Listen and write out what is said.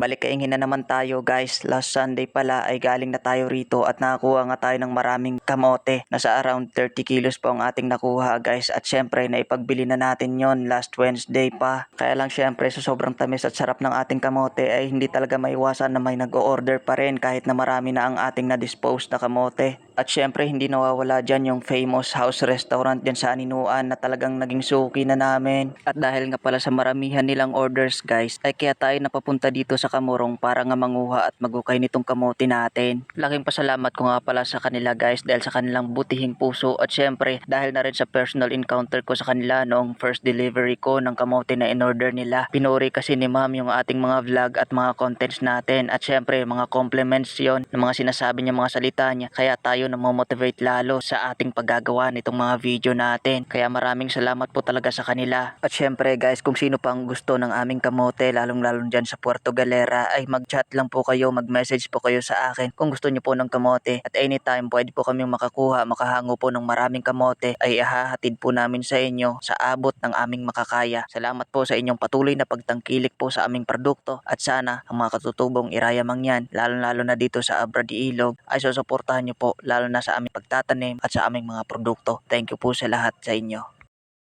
Balik kaingin na naman tayo guys. Last Sunday pala ay galing na tayo rito at nakakuha nga tayo ng maraming kamote. Nasa around 30 kilos po ang ating nakuha guys. At syempre naipagbili na natin yon last Wednesday pa. Kaya lang syempre sa sobrang tamis at sarap ng ating kamote ay hindi talaga maiwasan na may nag-o-order pa rin kahit na marami na ang ating na-dispose na kamote. At syempre hindi nawawala dyan yung famous house restaurant dyan sa Aninuan na talagang naging suki na namin. At dahil nga pala sa maramihan nilang orders guys, ay kaya tayo napapunta dito sa Kamurong para nga manguha at magukay nitong kamote natin. Laking pasalamat ko nga pala sa kanila guys dahil sa kanilang butihing puso at syempre dahil na rin sa personal encounter ko sa kanila noong first delivery ko ng kamote na in-order nila. Pinuri kasi ni ma'am yung ating mga vlog at mga contents natin at syempre mga compliments yon ng mga sinasabi niya mga salita niya kaya tayo namomotivate lalo sa ating paggagawa nitong mga video natin. Kaya maraming salamat po talaga sa kanila. At syempre guys kung sino pang gusto ng aming kamote lalong lalong dyan sa Puerto Galera ay mag-chat lang po kayo, mag-message po kayo sa akin kung gusto niyo po ng kamote at anytime pwede po kaming makakuha, makahango po ng maraming kamote ay ihahatid po namin sa inyo sa abot ng aming makakaya. Salamat po sa inyong patuloy na pagtangkilik po sa aming produkto at sana ang mga katutubong irayamang yan, lalo-lalo na dito sa Abradi Ilog ay susuportahan niyo po lalo na sa aming pagtatanim at sa aming mga produkto. Thank you po sa lahat sa inyo.